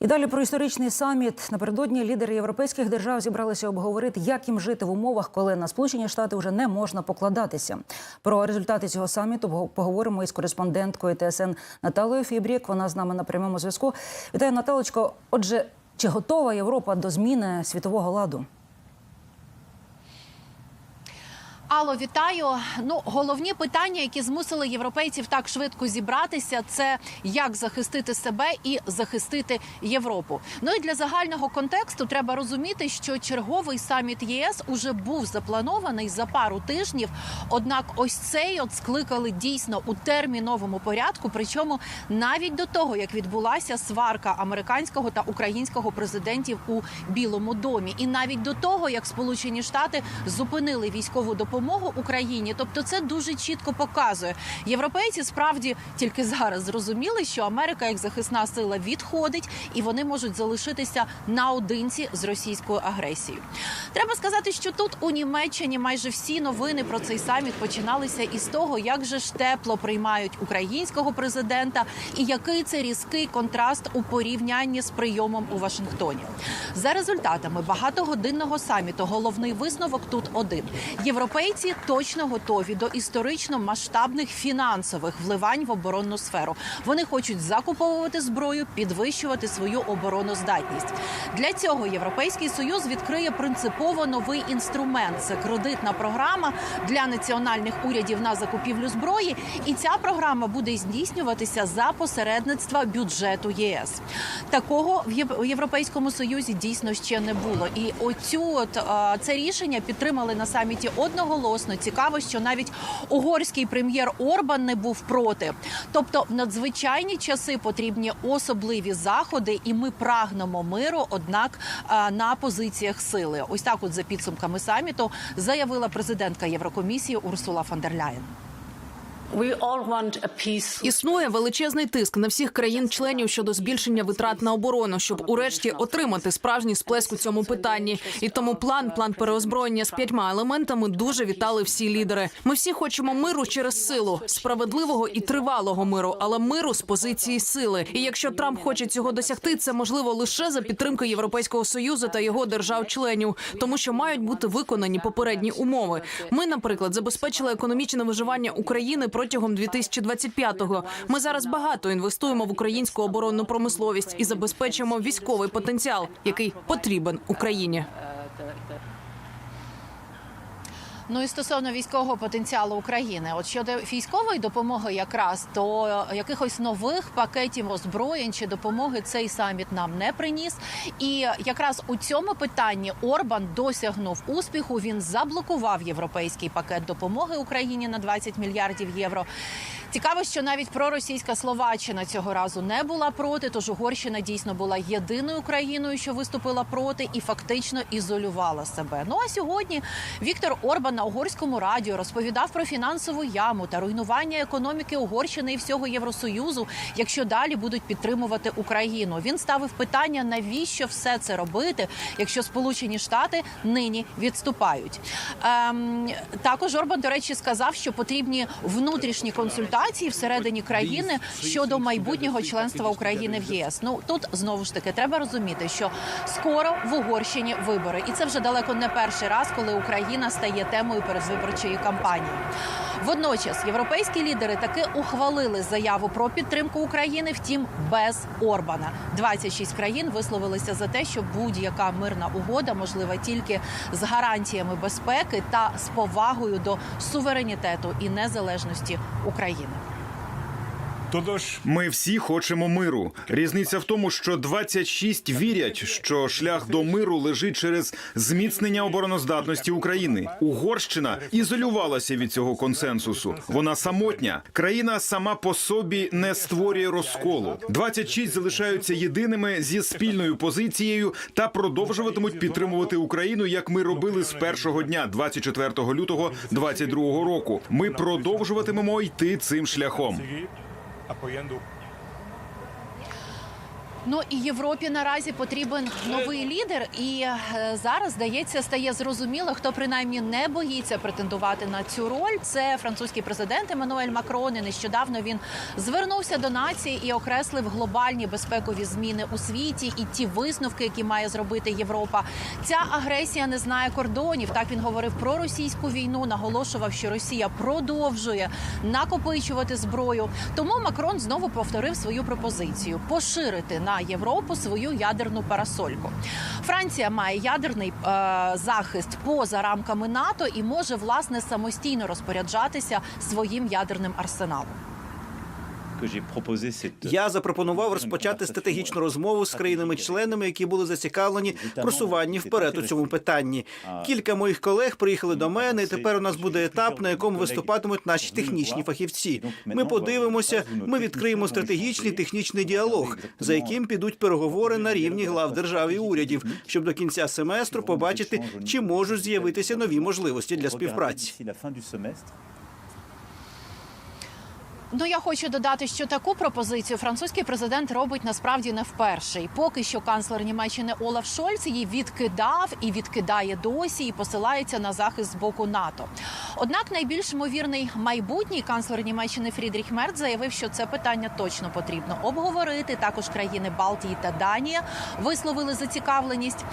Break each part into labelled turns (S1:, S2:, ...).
S1: І далі про історичний саміт. Напередодні лідери європейських держав зібралися обговорити, як їм жити в умовах, коли на Сполучені Штати вже не можна покладатися. Про результати цього саміту поговоримо із кореспонденткою ТСН Наталою Фібрік. Вона з нами на прямому зв'язку. Вітаю, Наталочко. Отже, чи готова Європа до зміни світового ладу?
S2: Алло, вітаю. Ну, головні питання, які змусили європейців так швидко зібратися, це як захистити себе і захистити Європу. Ну і для загального контексту треба розуміти, що черговий саміт ЄС уже був запланований за пару тижнів. Однак, ось цей от скликали дійсно у терміновому порядку. Причому навіть до того, як відбулася сварка американського та українського президентів у Білому домі, і навіть до того, як Сполучені Штати зупинили військову допомогу Україні, тобто це дуже чітко показує. Європейці справді тільки зараз зрозуміли, що Америка як захисна сила відходить, і вони можуть залишитися наодинці з російською агресією. Треба сказати, що тут у Німеччині майже всі новини про цей саміт починалися із того, як же ж тепло приймають українського президента, і який це різкий контраст у порівнянні з прийомом у Вашингтоні. За результатами багатогодинного саміту головний висновок тут один: європейці точно готові до історично масштабних фінансових вливань в оборонну сферу. Вони хочуть закуповувати зброю, підвищувати свою обороноздатність. Для цього європейський союз відкриє принципово новий інструмент. Це кредитна програма для національних урядів на закупівлю зброї. І ця програма буде здійснюватися за посередництва бюджету ЄС. Такого в Європейському Союзі дійсно ще не було. І оцю от це рішення підтримали на саміті одноголосно. Цікаво, що навіть угорський прем'єр Орбан не був проти. Тобто, в надзвичайні часи потрібні особливі заходи, і ми прагнемо миру. Однак на позиціях сили, ось так, от за підсумками саміту, заявила президентка Єврокомісії Урсула фон дер Ляєн.
S3: Існує величезний тиск на всіх країн-членів щодо збільшення витрат на оборону, щоб урешті отримати справжній сплеск у цьому питанні. І тому план, план переозброєння з п'ятьма елементами дуже вітали всі лідери. Ми всі хочемо миру через силу, справедливого і тривалого миру, але миру з позиції сили. І якщо Трамп хоче цього досягти, це можливо лише за підтримки Європейського союзу та його держав-членів, тому що мають бути виконані попередні умови. Ми, наприклад, забезпечили економічне виживання України протягом 2025-го. Ми зараз багато інвестуємо в українську оборонну промисловість і забезпечуємо військовий потенціал, який потрібен Україні.
S2: Ну і стосовно військового потенціалу України, от щодо військової допомоги, якраз то якихось нових пакетів озброєнь чи допомоги цей саміт нам не приніс. І якраз у цьому питанні Орбан досягнув успіху. Він заблокував європейський пакет допомоги Україні на 20 мільярдів євро. Цікаво, що навіть проросійська Словаччина цього разу не була проти. Тож Угорщина дійсно була єдиною країною, що виступила проти, і фактично ізолювала себе. Ну а сьогодні Віктор Орбан на угорському радіо розповідав про фінансову яму та руйнування економіки Угорщини і всього Євросоюзу, якщо далі будуть підтримувати Україну. Він ставив питання, навіщо все це робити, якщо Сполучені Штати нині відступають. Ем, також Орбан, до речі, сказав, що потрібні внутрішні консультації всередині країни щодо майбутнього членства України в єС. Ну тут знову ж таки треба розуміти, що скоро в Угорщині вибори, і це вже далеко не перший раз, коли Україна стає темою передвиборчої кампанії. Водночас європейські лідери таки ухвалили заяву про підтримку України, втім без Орбана. 26 країн висловилися за те, що будь-яка мирна угода можлива тільки з гарантіями безпеки та з повагою до суверенітету і незалежності України.
S4: Тож ми всі хочемо миру. Різниця в тому, що 26 вірять, що шлях до миру лежить через зміцнення обороноздатності України. Угорщина ізолювалася від цього консенсусу. Вона самотня. Країна сама по собі не створює розколу. 26 залишаються єдиними зі спільною позицією та продовжуватимуть підтримувати Україну, як ми робили з першого дня, 24 лютого 2022 року. Ми продовжуватимемо йти цим шляхом.
S5: apoyando
S2: Ну і Європі наразі потрібен новий лідер, і е, зараз здається, стає зрозуміло, хто принаймні не боїться претендувати на цю роль. Це французький президент Еммануель Макрон. І нещодавно він звернувся до нації і окреслив глобальні безпекові зміни у світі і ті висновки, які має зробити Європа. Ця агресія не знає кордонів. Так він говорив про російську війну, наголошував, що Росія продовжує накопичувати зброю. Тому Макрон знову повторив свою пропозицію поширити на Європу свою ядерну парасольку. Франція має ядерний е, захист поза рамками НАТО і може власне самостійно розпоряджатися своїм ядерним арсеналом.
S5: Я запропонував розпочати стратегічну розмову з країнами-членами, які були зацікавлені в просуванні вперед у цьому питанні. Кілька моїх колег приїхали до мене. і Тепер у нас буде етап, на якому виступатимуть наші технічні фахівці. Ми подивимося. Ми відкриємо стратегічний технічний діалог, за яким підуть переговори на рівні глав держав і урядів, щоб до кінця семестру побачити, чи можуть з'явитися нові можливості для співпраці.
S2: Ну я хочу додати, що таку пропозицію французький президент робить насправді не вперше. І поки що канцлер Німеччини Олаф Шольц її відкидав і відкидає досі, і посилається на захист з боку НАТО. Однак найбільш ймовірний майбутній канцлер Німеччини Фрідріх Мерц заявив, що це питання точно потрібно обговорити. Також країни Балтії та Данія висловили зацікавленість.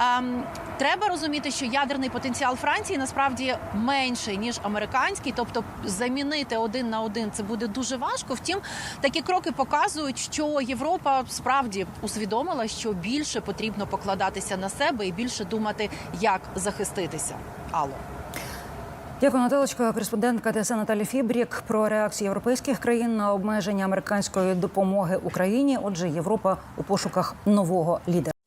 S2: Ем, треба розуміти, що ядерний потенціал Франції насправді менший ніж американський, тобто замінити один на один це буде дуже важко. Втім, такі кроки показують, що Європа справді усвідомила, що більше потрібно покладатися на себе і більше думати, як захиститися. Алло.
S1: Дякую, Наталочка. Кореспондентка ТСН Наталі Фібрік про реакції європейських країн на обмеження американської допомоги Україні. Отже, Європа у пошуках нового лідера.